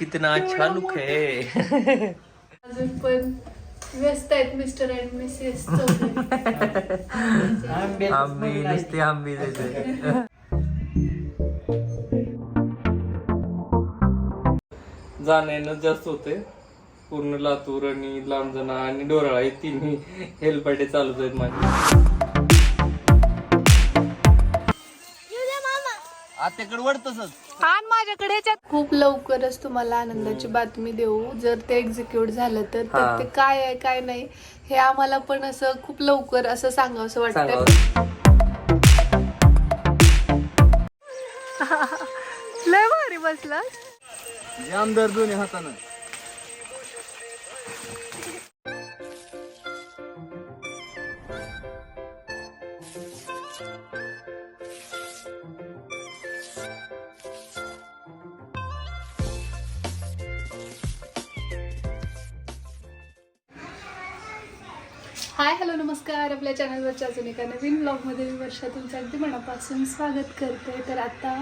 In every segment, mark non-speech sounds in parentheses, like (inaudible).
कितना अच्छा लुक है। अजून पण व्यस्त आहेत मिस्टर अँड मिसेस आंबी नुसते आंबी द्यायचे जाणं येणं जास्त होते पूर्ण लातूर आणि लांबजना आणि डोराळा हे तिन्ही हेलपाटे चालूच आहेत माझे. आत्याकडे वड तसंच. आणि माझ्याकडे खूप लवकरच तुम्हाला आनंदाची बातमी देऊ. जर ते एक्झिक्यूट झालं तर तर. ते काय आहे काय नाही हे आम्हाला पण असं खूप लवकर असं सांगावं असं वाटतं सांगावं. (laughs) लय भारी बसला आमदार दोन्ही हातानं. नमस्कार आपल्या चॅनलवरच्या अजून एका नवीन ब्लॉगमध्ये मी वर्षा तुमचं अगदी मनापासून स्वागत करते. तर आता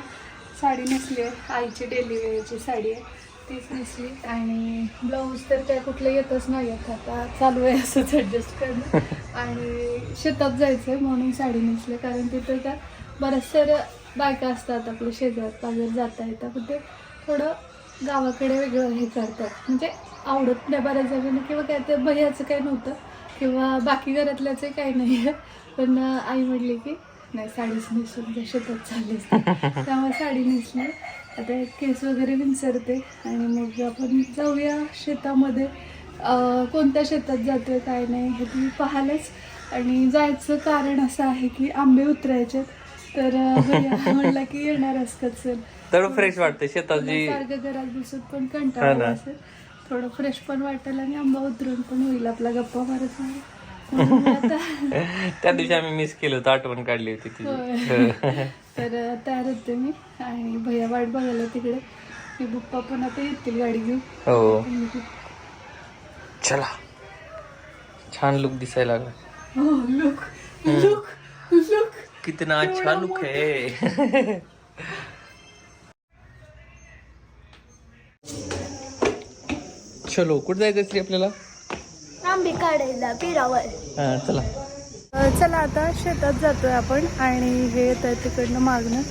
साडी नेसली आहे आईची डेली वेअरची साडी आहे. तीच नेसली आणि ब्लाऊज तर काय कुठलं येतच नाही येत आता चालू आहे असंच ॲडजस्ट करणं. आणि शेतात जायचं आहे म्हणून साडी नेसली कारण तिथं त्या बऱ्याच साऱ्या बायका असतात आपल्या शेजार पाजर जाता येतात पण ते थोडं गावाकडे वेगळं हे करतात. म्हणजे आवडत नाही बऱ्याच जणांना किंवा काय ते भयाचं काही नव्हतं. किंवा बाकी घरातल्याचं काही नाही आहे पण आई म्हणली की नाही साडीच नेसून त्या शेतात चालले (laughs) त्यामुळे साडी नेसली. आता केस वगैरे विंचरते आणि मग आपण जाऊया शेतामध्ये. कोणत्या शेतात जातोय काय नाही हे तुम्ही पाहालच. आणि जायचं कारण असं आहे की आंबे उतरायचे तर (laughs) म्हणला की येणारच कचल थोडं फ्रेश वाटतं शेतात सारखं घरात बसत पण कंटाळा. असेल. थोडं फ्रेश पण वाटेल आणि आंबा उतरून पण होईल आपला गप्पा मारत (laughs) त्या दिवशी आम्ही मिस केलं होतं आठवण काढली होती होय. (laughs) तर तयार होते मी आणि भैया वाट बघायला तिकडे. मी पप्पा पण आता येतील गाडी घेऊन. हो. हो चला. छान लुक दिसायला लागला. लुक लुक लुक कितना अच्छा लुक है चलो कुठं जायचं श्री आपल्याला? आंबे काढायला पिरावर. हा चला. चला आता शेतात जातोय आपण आणि हे येत आहे तिकडनं मागणं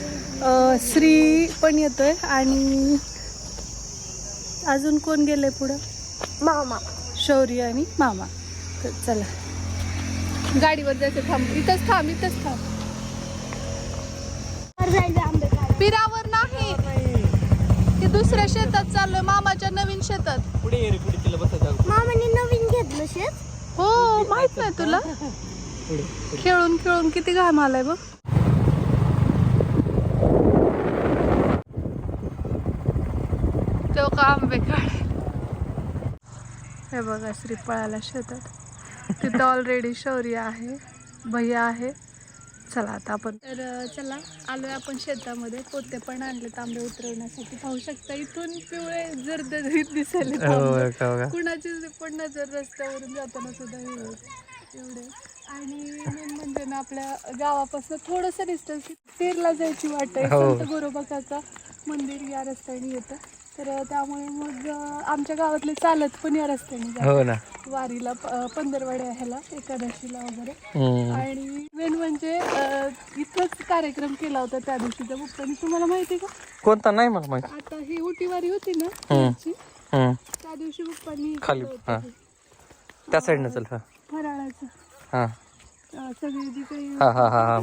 अ, श्री पण येतोय आणि अजून कोण गेलंय पुढं? मामा. शौर्य आणि मामा. तर चला. गाडीवर जायचं थांब. इथंच थांब इथंच थांब. आंबे काढायला. पिरावर. दुसऱ्या शेतात चाललोय मामाच्या नवीन शेतात. पुढे ये रे? पुढे तिला बसायचं मामाने नवीन घेतलं शेत. हो माहीत नाही तुला. खेळून खेळून किती घाम आलाय बघ. तो का आंबे काढायला हे बघा श्रीफळाला शेतात. तिथं ऑलरेडी शौर्य आहे भैया आहे. चला आता आपण. तर चला आलोय आपण शेतामध्ये. पोते पण आणले तांबे उतरवण्यासाठी. पाहू शकता इथून पिवळे जर्द दिसायले तांबे. कुणाची पण नजर रस्त्यावरून जाताना सुद्धा एवढे. आणि मेन म्हणजे ना आपल्या गावापासून थोडंसं डिस्टन्स तेरला जायची वाट आहे. हो. संत गोरोबाकाचा मंदिर या रस्त्याने येतं. तर त्यामुळे मग आमच्या गावातले चालत पण या रस्त्याने जातात. हो ना. वारीला प- पंधरवड्या ह्याला एकादशीला वगैरे. हम्म. आणि मेन म्हणजे अं, इथंच कार्यक्रम केला होता त्या दिवशीच्या बुक्कानी तुम्हाला माहिती का? कोणता? नाही मला माहिती. आता ही उटीवारी होती ना हम्म. त्याची, हम्म. त्या दिवशी बुक्कानी खाली. हा. त्या साईडनं चल हा. फराळाचं. हा. अं, सगळी जी काही हा हा हा हा.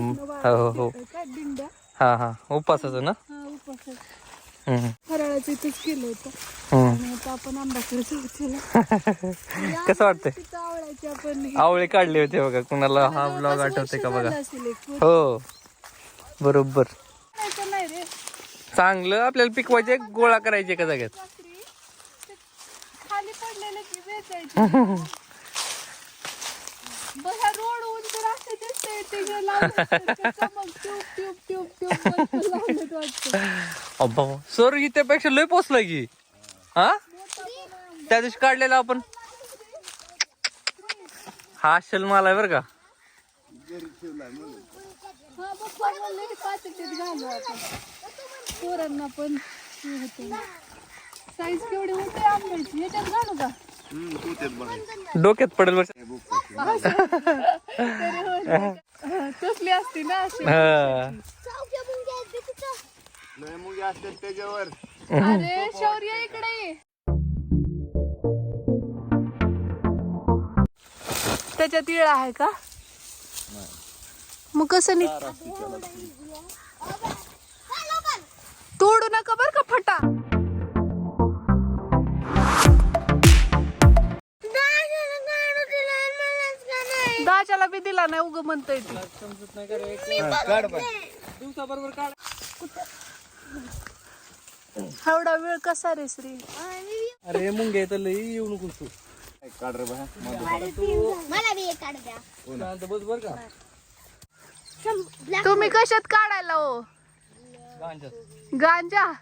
हो हो हो. काय दिंड्या. हा हा. उपवासाचं ना? हा हम्म. फराळाचं इथंच केलं होतं. हम्म. आणि आता आपण (laughs) कसं वाटतंय? आपण हे- आवळे काढले होते बघा कुणाला हा ब्लॉग आठवते का बघा? झालं असेल एक वर्ष. हो. बरोबर. करायचं नाही रे. चांगलं आपल्याला पिकवायचे गोळा करायचे ते खाली पडलेले की वेचायचे. (laughs) बघा रोड अब्बा सर इथेपेक्षा लय पोचला की. हा? त्या दिवशी काढलेला आपण. हा असेल मला आहे बरं का. हा पप्पा म्हणले हे पातेलीत घालू आपण. पोरांना पण हे होतं. साईज केवढी मोठी आंब्याची? ह्याच्यात घालू का? डोक्यात पडेल वर्ष (laughs) तसली असती ना अशी हा चौक्या मुंग्या आहेत बे तिथं. लय मुंगे असतात त्याच्यावर अरे शौर्य इकडे ये. त्याच्यात इळा आहे का मग कसं निघ तोडू नका बर का फटा बी दिला नाही उग म्हणतोय ती. काढ बाय दिवसाबरोबर काढ. एवढा वेळ कसा रे श्री? अरे मुंगे येतं लई येऊ नको तू. काढ रे बाय मला बी एक काढ द्या. शांत बस बर का? तुम्ही कशात काढायला हो. गांजा.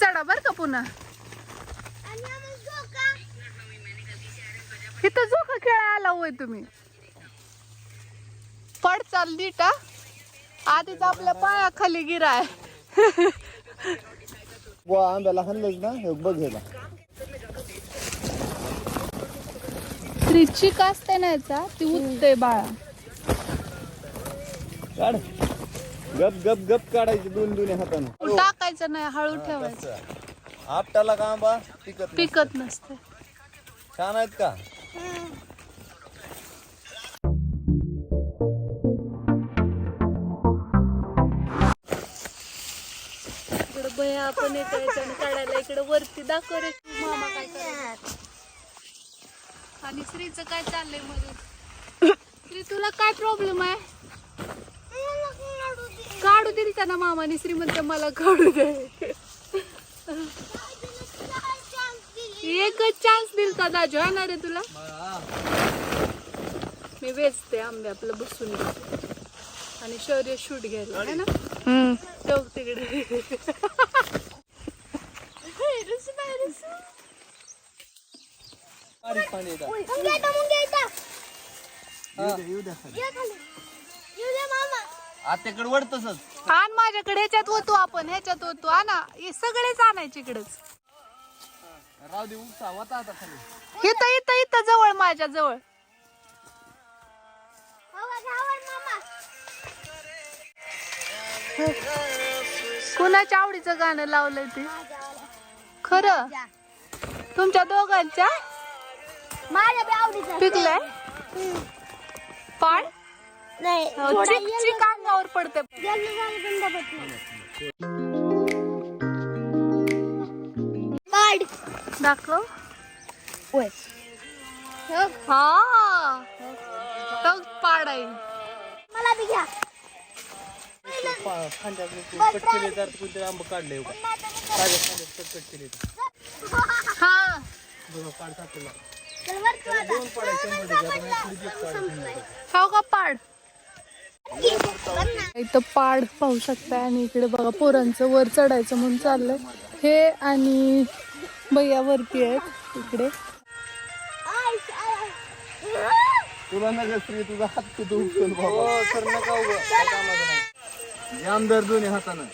चढा बर का पुन्हा. इथं झोका खेळायला आला होय तुम्ही? पड चाल नीटा आधीच आपल्या पायाखाली गिराय बुवा आंब्याला हाणलंच ना? हे बघ ह्याला. फ्रीजची असते ना याचा ती उठते बाळा. काढ. गप गप गप काढायची दोन दोन्ही हातानं. टाकायचं नाही हळू ठेवायचं. आपटाला का आंबा? पिकत नाही. पिकत नसते. छान आहेत का? बया आपण याच्याने काढायला इकडे वरती दाखव रे मामा काय. आणि श्रीचं काय चाललंयमध्ये श्री तुला काय प्रॉब्लेम आहे? काढू दिली त्यांना मामाने. श्री म्हणते मला काढू दे. एकच चान्स दिल का दाजू? येणार आहे तुला? मी वेचते आंबे आपलं बसून. आणि शौर्य शूट घ्यायला ना? तिकडे. बारीक पाणी येतं. मुंग्या येतात मुंग्या येतात. येऊ द्या खाली. ये खाली. येऊ दे मामा. आत्याकडे वड तसंच. आण माझ्याकडे ह्याच्यात होतो आपण ह्याच्यात होतो. आणा हे सगळेच आणायचे इकडेच. राहू दे आता खाली. इथं इथं इथं जवळ माझ्या जवळ. मामा. कुणाच्या आवडीचं गाणं लावलंय ते? खरं? तुमच्या दोघांच्या? माझ्या बी आवडीचं पिकलंय? पाड? नाही हो, थोडा चिक चिक अंगावर पडते. yellow झालं बंद पडलं पाड दाखव. हा. तो पाड आहे. मला बी घ्या. कट केले तर कोणतरी आंबा काढले तर हा. बघा पाड खाऊ का पाड. इथं पाड पाहू शकताय आणि इकडे बघा पोरांचं वर चढायचं म्हणून चाललंय. हे आणि भैया वरती आहेत इकडे. तुला नका श्री तुझा हात कुठे उचल बाबा. हो सर नका उभं. काय कामाचं नाही जामदार दोन्ही हातानं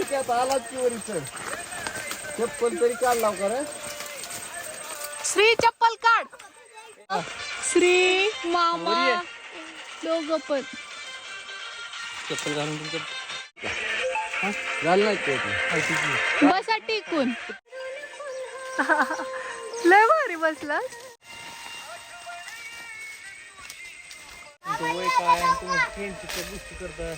की आता आलाच की वर इथं चप्पल तरी काढला का रे श्री चप्पल काढ. श्री मामा. दोघ पण. चप्पल घालून तुमचं. घाल नाही ते. आता. बसा टिकून. (laughs) लय भारी बसला तुमचं वय काय तुम्ही फ्रेंडशिपच्या गोष्टी करता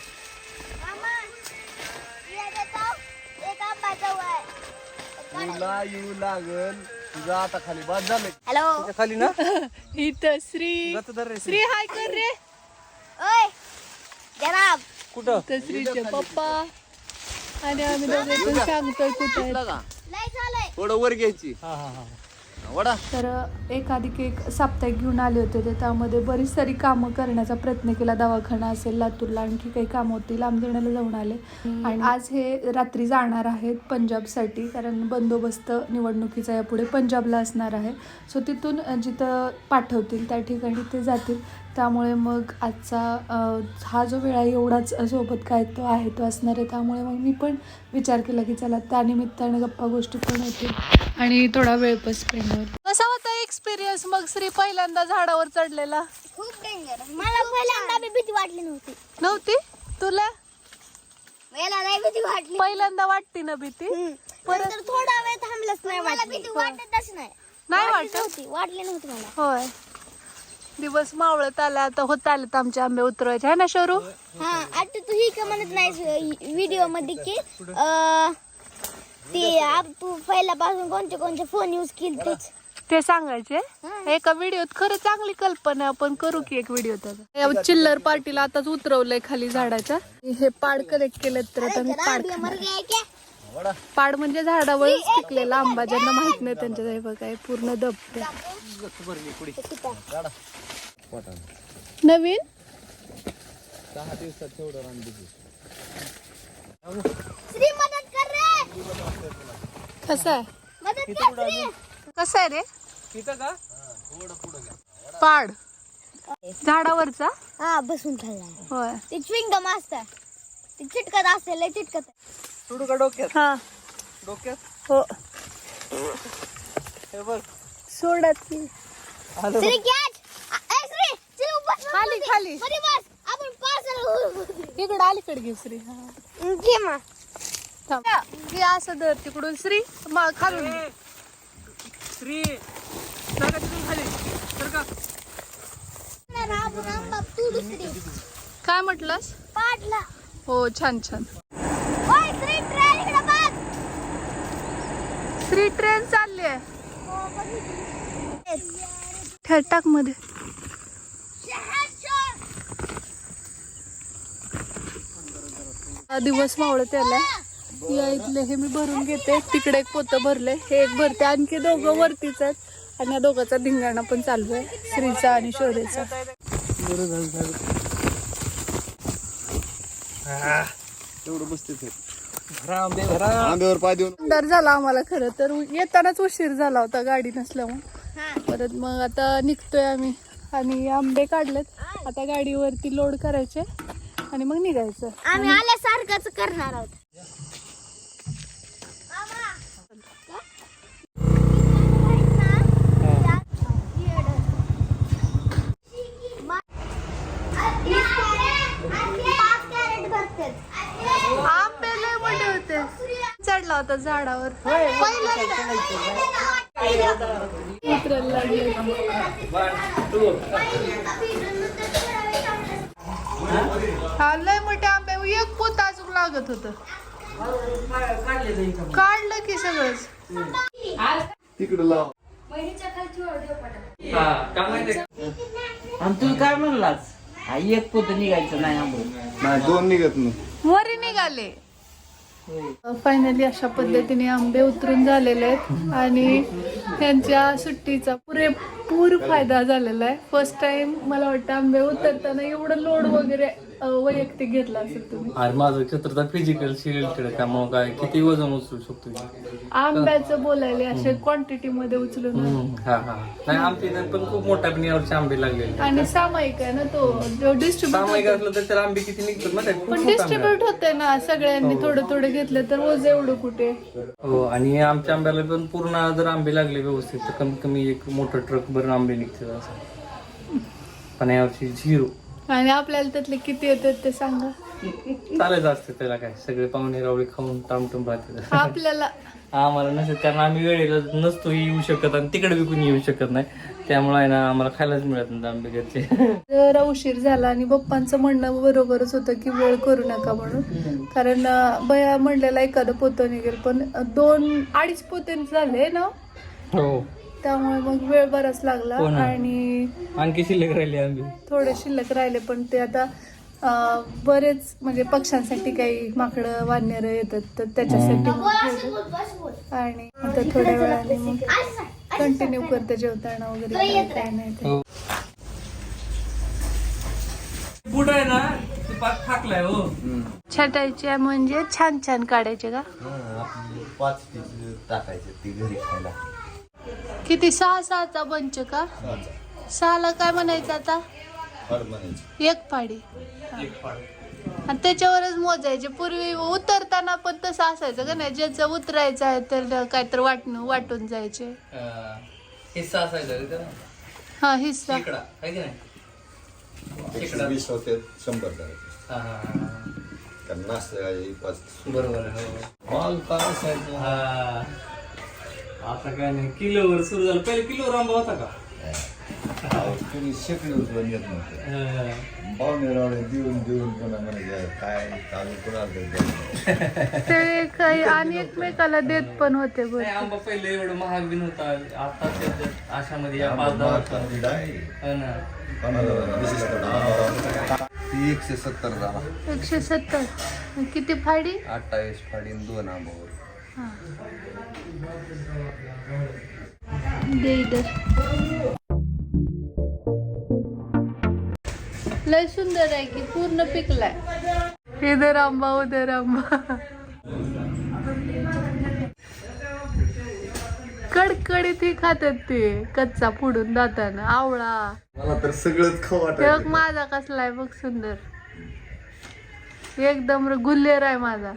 तुला येऊ लागल. तुझा आता खाली बाद झालं. हॅलो. खाली ना? (laughs) इथं श्री रे श्री. हाय कर रे. ओय जनाब कुठं? श्रीचे पप्पा. आणि आम्ही दोघे सांगतोय कुठे आहेत. लय झालंय. थोडं वर घ्यायची. हा हा हा. वडा. तर एक अधिक एक साप्ताहिक घेऊन आले होते तर त्यामध्ये बरीच सारी कामं करण्याचा प्रयत्न केला. दवाखाना असेल लातूरला आणखी काही कामं होती. लांबदेण्याला जाऊन आले. आणि आज हे रात्री जाणार आहेत पंजाबसाठी. कारण बंदोबस्त निवडणुकीचा यापुढे पंजाबला असणार आहे. सो तिथून जिथं पाठवतील त्या ठिकाणी ते जातील. त्यामुळे मग आजचा हा जो वेळ आहे एवढाच सोबत काय तो आहे तो असणार आहे. त्यामुळे मग मी पण विचार केला की चला त्यानिमित्ताने गप्पा गोष्टी पण होतील आणि थोडा वेळ पण स्पेंड होईल. कसा होता एक्सपिरियन्स मग श्री पहिल्यांदा झाडावर चढलेला? खूप डेंजर मला पहिल्यांदा भीती वाटली नव्हती. नव्हती? तुला? मला नाही भीती वाटली. पहिल्यांदा वाटते ना भीती? परत? थोडा वेळ थांबलंच नाही मला. भीती वाटतच नाही. नाही वाटली वाटत. वाटली नव्हती मला. होय. दिवस मावळत आला आता होत आलेत आमचे आंबे उतरवायचे. आहे ना शरू हा आता तू ही का म्हणत नाही व्हिडिओमध्ये की अं, ते आप तू पहिल्यापासून कोणते कोणते फोन युज केलतेच ते सांगायचे? एका व्हिडिओत खरं चांगली कल्पना आहे. आपण करू की एक व्हिडिओ त्याचा चिल्लर पार्टीला आताच उतरवलंय खाली झाडाच्या. हे पाड कलेक्ट केलेत तर आता मी पाड मर गया क्या? पाड म्हणजे झाडावरच पिकलेला आंबा ज्यांना माहीत नाही त्यांच्या हे बघा हे पूर्ण दबते. नवीन? दहा दिवसात तेवढं रान दिली श्री मदत कर रे. कसं आहे? मदत कर श्री. कसं आहे रे? तिथं का? पाड. झाडावरचा? हा बसून खाल्ला होय. ते असतं. ते चिटकत असते लय चिटकत सोडू का डोक्यात? हा. डोक्यात? हो. हे बघ. आलं खाली, खाली. इकडं अलीकडे घे श्री. हा. घे मा. थांब. घे असं धर तिकडून श्री. मग खालून. घे. श्री. जागा तिथून खाली. सर का? काय म्हटलंस? पाडला. हो छान छान ओय श्री ट्रेन इकडे बघ दुसरी ट्रेन चालली आहे. हो टाकमध्ये हा दिवस मावळत त्याला या इथले हे मी भरून घेते. तिकडे एक पोतं भरले हे एक भरते. आणखी दोघं वरतीच आहेत. आणि या दोघांचा धिंगाणा पण चालू आहे. श्रीचा आणि शोरेचा. एवढं बसते आंब्यावर पाय देऊन. अंधार झाला आम्हाला खरं तर. येतानाच उशीर झाला होता गाडी नसल्यामुळे. परत मग आता निघतोय आम्ही. आणि आंबे काढलेत. आता गाडीवरती लोड करायचे आणि मग निघायचं. आम्ही आल्यासारखंच करणार आहोत आंबे लय मोठे होते चढला होता झाडावर. हा लय मोठे आंबे. एक पोत अजून लागत होत. काढलं की सगळंच. तिकडे लाव. हा? आणि तू काय म्हणलास? हा, एक पोत निघायचं नाही आंबे. नाही दोन निघत नाही. वरी निघाले. फायनली अशा पद्धतीने आंबे उतरून झालेले आहेत आणि त्यांच्या सुट्टीचा पुरेपूर फायदा झालेला आहे. फर्स्ट टाइम मला वाटतं आंबे उतरताना एवढं लोड वगैरे वैयक्तिक घेतला असेल तुम्ही. अरे माझं क्षेत्र फिजिकल रिलेटेड त्यामुळे काय किती वजन उचलू शकतो. आंब्याचं बोलायला असे क्वांटिटी मध्ये उचलून. हम्म, हा हा. नाही आमच्या इथे पण खूप मोठ्या पण यावर्षी आंबे लागलेले आणि सामायिक आहे ना तो डिस्ट्रीब्युट सामायिक असलं तर त्याला आंबे किती निघतात ना खूप पण खूप आंबे डिस्ट्रीब्युट होते ना सगळ्यांनी थोडे थोडे घेतले तर वज एवढं कुठे? हो आणि आमच्या आंब्याला पण पूर्ण जर आंबे लागले व्यवस्थित तर कमीत कमी एक मोठं ट्रक भरून आंबे निघतात असं. पण यावर्षी झिरो. आणि आपल्याला त्यातले किती येतात ते सांगा. चालायचं असतं त्याला काय सगळे पाहुणे रावळे खाऊन टामटूम राहते आपल्याला. आम्हाला नसतं कारण आम्ही वेळेला नसतो येऊ शकत आणि तिकडे विकून येऊ शकत नाही. त्यामुळे आहे ना आम्हाला खायलाच मिळत नाही आंबे घरचे. जरा उशीर झाला आणि पप्पांचं म्हणणं बरोबरच होतं की वेळ करू नका म्हणून. कारण बया म्हणलेला एखादं पोतं निघेल पण दोन अडीच पोते झाले ना? हो. त्यामुळे मग वेळ बराच लागला हो ना. आणि आणखी शिल्लक राहिली आंबे थोडे शिल्लक राहिले पण ते आता अं, बरेच म्हणजे पक्ष्यांसाठी काही माकडं वानर येतात तर त्याच्यासाठी मग ठेवलं. आणि आता थोड्या वेळाने मग कंटिन्यू करते जेवताना वगैरे काय काय नाही ते. हो. बुड आहे ना ते पाक ठाकलाय हो. छटायचे म्हणजे छान छान काढायचे का? आपली पाच पीस टाकायचे ती घरी खायला. किती? सहा सहाचा बंच का? सहाला काय म्हणायचं आता? म्हणायचं. एक फाड. आणि त्याच्यावरच मोजायचे. पूर्वी उतरताना पण तसं असायचं का नाही? ज्याचं उतरायचं आहे तर काहीतरी वाटून वाटून जायचे. अं, हिस्सा असायचा रे त्याला? हा हिस्सा. शेकडा आहे की नाही? एकशे वीस होते शंभर करायचे हा हा हा. कारण नाश्ता पाच बरोबर आहे हो. माल काय असायचं हा. आता काय नाही किलोवर सुरू झालं. पहिले किलोवर आंबा होता का? अहो, कोणी शेकडे उचलून येत नव्हते. पाहुणे रावळे देऊन देऊन पुन्हा म्हणायचे काय चालू कुणाला तरी द्यायचं. ते काही आणि एकमेकाला देत पण होते आंबा पहिले एवढं महाग बी नव्हता आता सध्या या पाच दहा आहे. हो ना. कोणाला विशिष्ट ती एकशे सत्तर झाला. एकशे सत्तर. किती फाडी? अठ्ठावीस फाडीन दोन आंबावर हा दे इधर लय सुंदर आहे की पूर्ण पिकलाय. इधर आंबा उधर आंबा. कडकडीत ही खातात ते कच्चा फोडून जाताना आवळा. मला तर सगळंच खाऊ माझा कसला आहे बघ सुंदर. एकदम गुल्लेर आहे माझा.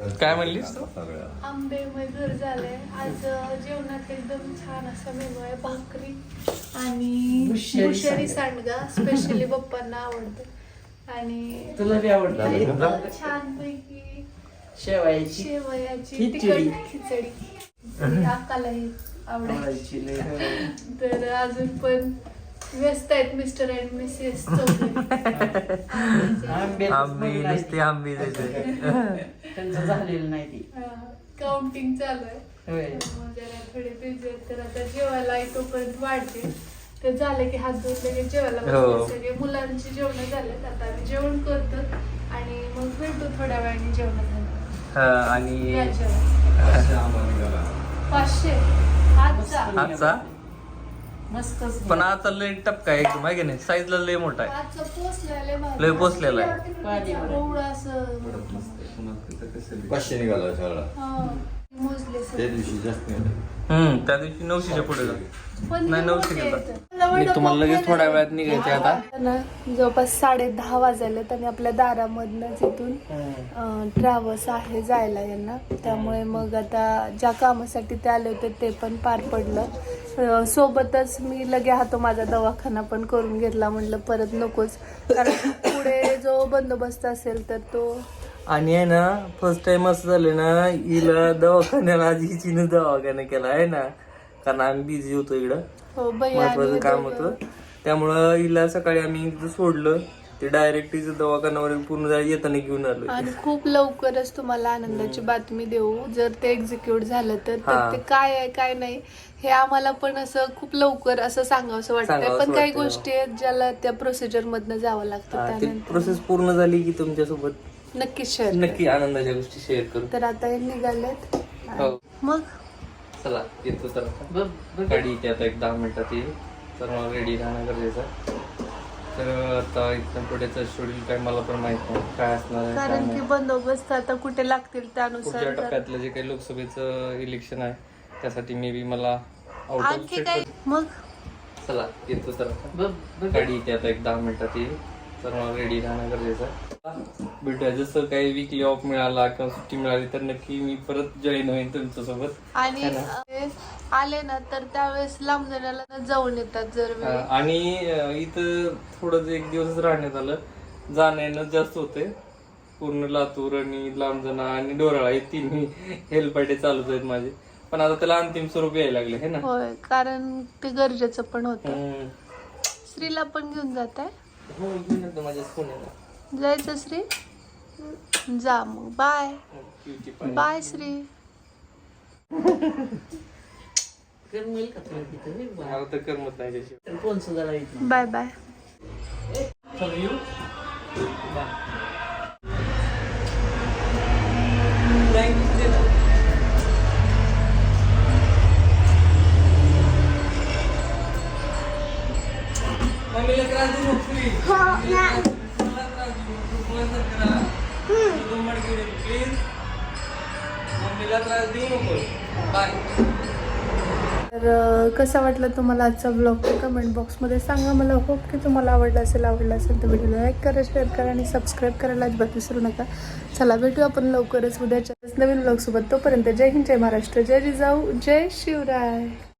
काय म्हणलीस? तू आंबे मजूर झाले आज जेवणात एकदम छान असा मेनू आहे भाकरी आणि भुशारी सांडगा. स्पेशली पप्पांना आवडतं. आणि तुला बी आवडतं? छान पैकी शेवायची शेवयाची खिचडी. तिखट खिचडी. (laughs) अक्कालाही आवडायची. तर अजून पण व्यस्त आहेत मिस्टर अँड मिसेस आंबी. नुसती त्यांचं झालेलं नाही ती. काउंटिंग चालू आहे. जरा थोडे बिझी आहेत तर आता जेवायला तोपर्यंत वाढते. ते झालं की हात धुवून लगेच जेवायला हो. बसले सगळे मुलांची जेवण झालेत. आता आम्ही जेवण करतो आणि मग भेटू थोड्या वेळाने जेवण झालं. हा, आणि पाचशे. आजचा आजचा? मस्तच पण आता लय टपका आहे एकदम आहे की नाही? साईजला लय मोठा आहे. आजचा पोचलेला भारी. लय पोचलेला आहे. पाणी एवढं असं पाचशे निघाला शाळा हा, मोजले त्या सगळे. दिवशी जास्त नाही हम्म त्या दिवशी नऊशेच्या पुढे नाही, हे नऊशे. मी तुम्हाला लगेच थोड्या वेळात निघायचे आता. ना जवळपास साडे दहा वाजलेत आणि आपल्या दारामधनच इथून ट्रॅव्हल्स आहे जायला यांना. त्यामुळे मग आता ज्या कामासाठी ते आले होते ते पण पार पडलं. अं, सोबतच मी लगे हातो माझा दवाखाना पण करून घेतला. म्हटलं परत नकोच. कारण पुढे जो बंदोबस्त असेल तर तो आणि आहे ना फर्स्ट टाइम असं झालं ना हिला दवाखान्याला आधी हिचीनं दवाखाना केला आहे ना. कारण आम्ही बिझी होतो इकडं. हो महत्वाचं काम. होतं. त्यामुळं हिला सकाळी आम्ही इथं सोडलं. ते डायरेक्ट तिचं दवाखान्यावर पूर्ण येताना घेऊन आलो आणि खूप लवकरच तुम्हाला आनंदाची बातमी देऊ. जर ते एक्झिक्यूट झालं तर तर हा. ते काय आहे काय नाही हे आम्हाला पण असं खूप लवकर असं सांगावं वाटतंय. सांगावंसं पण काही वाटतंय. गोष्टी आहेत ज्याला त्या प्रोसिजर मधनं जावं लागतं हा, ती त्यानंतर. प्रोसेस पूर्ण झाली की तुमच्यासोबत? नक्कीच शेअर नक्की आनंदाच्या गोष्टी शेअर करू. तर आता हे निघालेत. हो. मग? चला येतो तर आता. गाडी इथे आता एक दहा मिनिटात येईल. तर मला रेडी राहणं गरजेचं आहे. तर आता इथं पुढेचं शेड्यूल काय मला पण माहीत नाही. काय असणार आहे काय कारण की नाही. बंदोबस्त आता कुठे लागतील त्यानुसार टप्प्यातलं जे काही लोकसभेचं इलेक्शन आहे त्यासाठी मे बी मला आउट ऑफ आणखी काय? मग? चला येतो तर आता. गाडी इथे आता एक दहा मिनिटात येईल. तर मला रेडी राहणं गरजेचं आहे. भेटूया. जसं काही विकली ऑफ मिळाला किंवा सुट्टी मिळाली तर नक्की मी परत जॉईन होईन तुमच्यासोबत. आणि है ना? आले ना तर त्यावेळेस लांब जाण्याला जाऊन येतात जर वेळी. आणि अं, इथं थोडं जे एक दिवस राहण्यात आलं. जाणं येणं जास्त होते पूर्ण लातूर आणि लांबजना आणि डोराळा हे तिन्ही हेलपाटे चालूच आहेत माझे. पण आता त्याला अंतिम स्वरूप यायला लागले हे ना? होय कारण ते गरजेचं पण होतं. हम्म. श्रीला पण घेऊन जात आहे हो घेऊन येतो माझ्या पुण्याला जायचं श्री? जा मग. बाय. बाय श्री. करमत नाही बाय बाय. कसा वाटला तुम्हाला आजचा ब्लॉग ते कमेंट बॉक्समध्ये सांगा. मला होप की तुम्हाला आवडला असेल आवडला असेल तर व्हिडिओला लाईक करा शेअर करा आणि सबस्क्राईब करायला अजिबात विसरू नका. चला भेटू आपण लवकरच उद्याच्या नवीन ब्लॉगसोबत तोपर्यंत जय हिंद जय महाराष्ट्र जय जिजाऊ जय शिवराय.